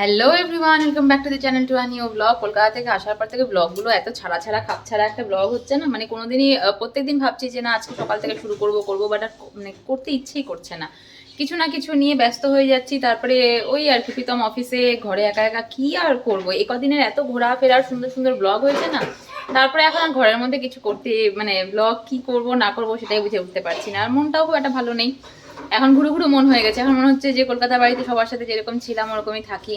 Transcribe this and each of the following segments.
Hello everyone welcome back to the channel to new blog Kolkata থেকে আসার পর থেকে ব্লগগুলো এত ছাড়া ছাড়া খাপ ছাড়া একটা ব্লগ হচ্ছে না। মানে কোনোদিনই আহ, প্রত্যেকদিন ভাবছি যে না আজকে সকাল থেকে শুরু করব করব বাট আর মানে করতে ইচ্ছেই করছে না। কিছু না কিছু নিয়ে ব্যস্ত হয়ে যাচ্ছি। তারপরে ওই আর কি প্রীতম অফিসে ঘরে একা একা কি আর করব? এই কদিনের এত ঘোরাফেরার সুন্দর সুন্দর ব্লগ হয়েছে না। তারপরে এখন ঘরের মধ্যে কিছু করতে মানে ব্লগ কি করব না করব সেটাই বুঝে উঠতে পারছি না। আর মনটাও খুব একটা ভালো নেই। এখন ঘুরু ঘুরু মন হয়ে গেছে। এখন মনে হচ্ছে যে কলকাতা বাড়িতে সবার সাথে যেরকম ছিলাম, ওরকমই থাকি।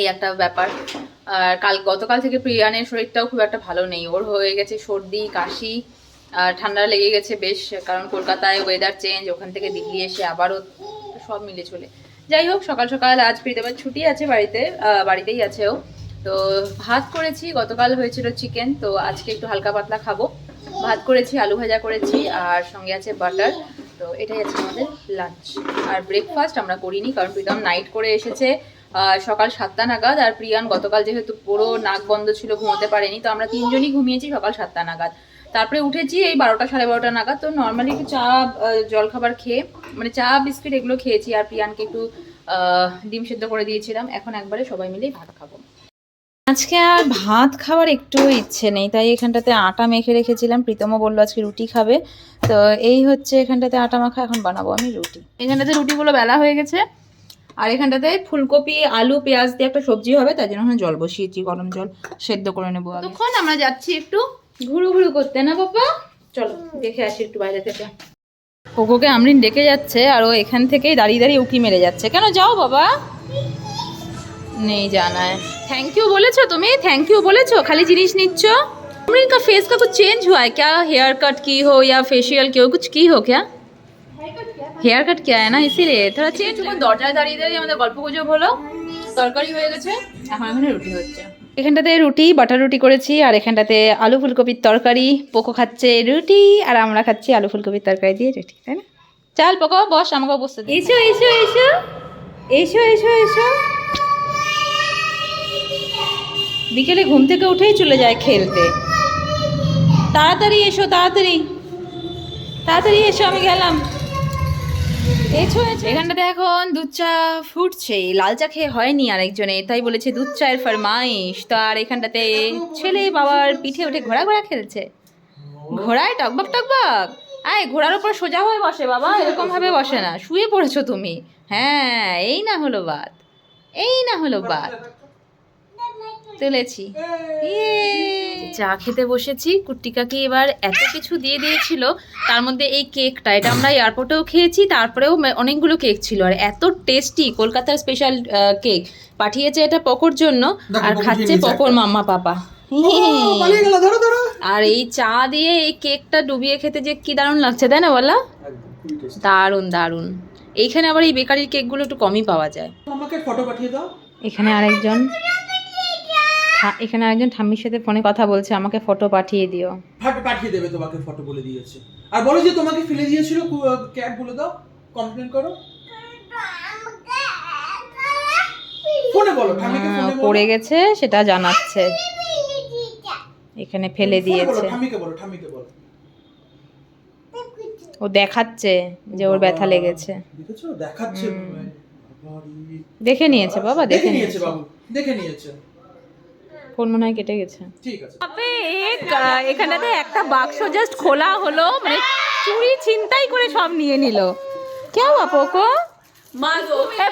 এই একটা ব্যাপার। আর কাল, গতকাল থেকে প্রিয়ানের শরীরটাও খুব একটা ভালো নেই। ওর হয়ে গেছে সর্দি, কাশি, আর ঠান্ডা লেগে গেছে বেশ, কারণ কলকাতায় ওয়েদার চেঞ্জ ওখান থেকে দিল্লি এসে আবারও সব মিলে চলে। যাই হোক, সকাল সকাল আজ প্রীতমের ছুটি আছে বাড়িতে বাড়িতেই আছে ও। তো ভাত করেছি, গতকাল হয়েছিল চিকেন তো আজকে একটু হালকা পাতলা খাব। ভাত করেছি, আলু ভাজা করেছি, আর সঙ্গে আছে বাটার তো এটাই আছে আমাদের লাঞ্চ আর ব্রেকফাস্ট আমরা করিনি, কারণ প্রীতম নাইট করে এসেছে সকাল সাতটা নাগাদ, আর প্রিয়ান গতকাল যেহেতু পুরো নাক বন্ধ ছিল, ঘুমোতে পারেনি, তো আমরা তিনজনই ঘুমিয়েছি সকাল সাতটা নাগাদ। তারপরে উঠেছি এই বারোটা সাড়ে বারোটা নাগাদ, তো নর্মালি একটু চা জলখাবার খেয়ে মানে চা, বিস্কিট এগুলো খেয়েছি, আর প্রিয়ানকে একটু ডিম সেদ্ধ করে দিয়েছিলাম। এখন একবারে সবাই মিলেই ভাত খাব। আজকে আর ভাত খাওয়ার একটু ইচ্ছে নেই তাই এখানটাতে আটা মেখে রেখেছিলাম। প্রীতমও বলল আজকে রুটি খাবে তো এই হচ্ছে এখানটাতে আটা মাখা এখন বানাবো আমি রুটি। এখানটাতে রুটিগুলো বেলা হয়ে গেছে আর এখানটাতে ফুলকপি আলু পেঁয়াজ দিয়ে একটা সবজি হবে তাই জন্য জল বসিয়েছি গরম জল সেদ্ধ করে নেব তখন আমরা যাচ্ছি একটু ঘুরু ঘুরু করতে না বাবা চলো দেখে আসি একটু বাইরে থেকে। ওকে আমরিন ডেকে যাচ্ছে আর ও এখান থেকেই দাঁড়িয়ে দাঁড়িয়ে উকি মেরে যাচ্ছে। কেন যাও বাবা? नहीं जाना है थैंक यू बोले छो तुम्हें थैंक यू बोले छो खाली जिनिस निच्छ अमरीन का फेस का कुछ चेंज हुआ है क्या हेयर कट की हो या फेशियल की हो कुछ की हो क्या হেয়ার কাট কিয়া না ইসিলিয়ে থোড়া চেঞ্জ দরজায় দাঁড়িয়ে দাঁড়িয়ে আমাদের গল্প গুজব হলো তরকারি হয়ে গেছে এখন এখানে রুটি হচ্ছে এখানটাতে রুটি বাটার রুটি করেছি আর এখানটাতে আলু ফুলকপির তরকারি পোকো খাচ্ছে রুটি আর আমরা খাচ্ছি আলু ফুলকপির তরকারি দিয়ে রুটি তাই না চাল পোকো বস আমাকে বসতে দে। এসো এসো এসো এসো এসো এসো বিকেলে ঘুম থেকে উঠেই চলে যায় খেলতে। তাড়াতাড়ি এসো, তাড়াতাড়ি। তাড়াতাড়ি এসো, আমি গেলাম। এখানটাতে এখন দুধ চা ফুটছে, লাল চা খেয়ে হয়নি আরেকজনে, তাই বলেছে দুধ চায়ের ফরমাইশ। তো আর এখানটাতে ছেলে বাবার পিঠে উঠে ঘোড়া ঘোড়া খেলছে। ঘোড়ায় টকবক টকবক। আয়, ঘোড়ার উপর সোজা হয়ে বসে বাবা, এরকম ভাবে বসে না। শুয়ে পড়েছো তুমি। হ্যাঁ এই না হলো বাত। এই না হলো বাত। তুলেছি। চা খেতে বসেছি কুট্টিকাকে এবার এত কিছু দিয়ে দিয়েছিল তার মধ্যে এই কেকটা এটা আমরা এয়ারপোর্টেও খেয়েছি তারপরেও অনেকগুলো কেক ছিল আর এত টেস্টি কলকাতার স্পেশাল কেক। পাঠিয়েছে এটা পকোর জন্য আর খাচ্ছে পকোর মাম্মা পাপা। আর এই চা দিয়ে এই কেকটা ডুবিয়ে খেতে যে কি দারুণ লাগছে তাই না বলা? দারুণ দারুণ। এইখানে আবার এই বেকারির কেকগুলো একটু কমই পাওয়া যায়। আমাকে ফটো পাঠিয়ে দাও। এখানে আরেকজন। এখানে একজন ঠাম্মির সাথে ফোনে কথা বলছে আমাকে ফটো পাঠিয়ে দিও। ফটো পাঠিয়ে দেবে তোমাকে ফটো বলে দিয়েছে। আর বলো যে তোমাকে ফেলে দিয়েছিল ক্যাট বলে দাও কমপ্লেন করো। ফোনে বলো ঠামিকে আহ, ফোনে বলো। পড়ে গেছে সেটা জানাচ্ছে। এখানে ফেলে দিয়েছে। ঠামিকে বলো ঠামিকে বলো। ও দেখাচ্ছে যে ওর ব্যথা লেগেছে। দেখেছ? দেখাচ্ছে দেখে নিয়েছে বাবা দেখে নিয়েছে। বাবু দেখে নিয়েছে। ফোন মনে হয় কেটে গেছে। এখানে তো একটা বাক্স জাস্ট খোলা হলো মানে চুরি চিন্তাই করে সব নিয়ে নিল। কেউ পোকো?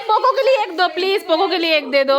পোকো কে লিয়ে এক দো প্লিজ পোকো কে লিয়ে এক দে দো।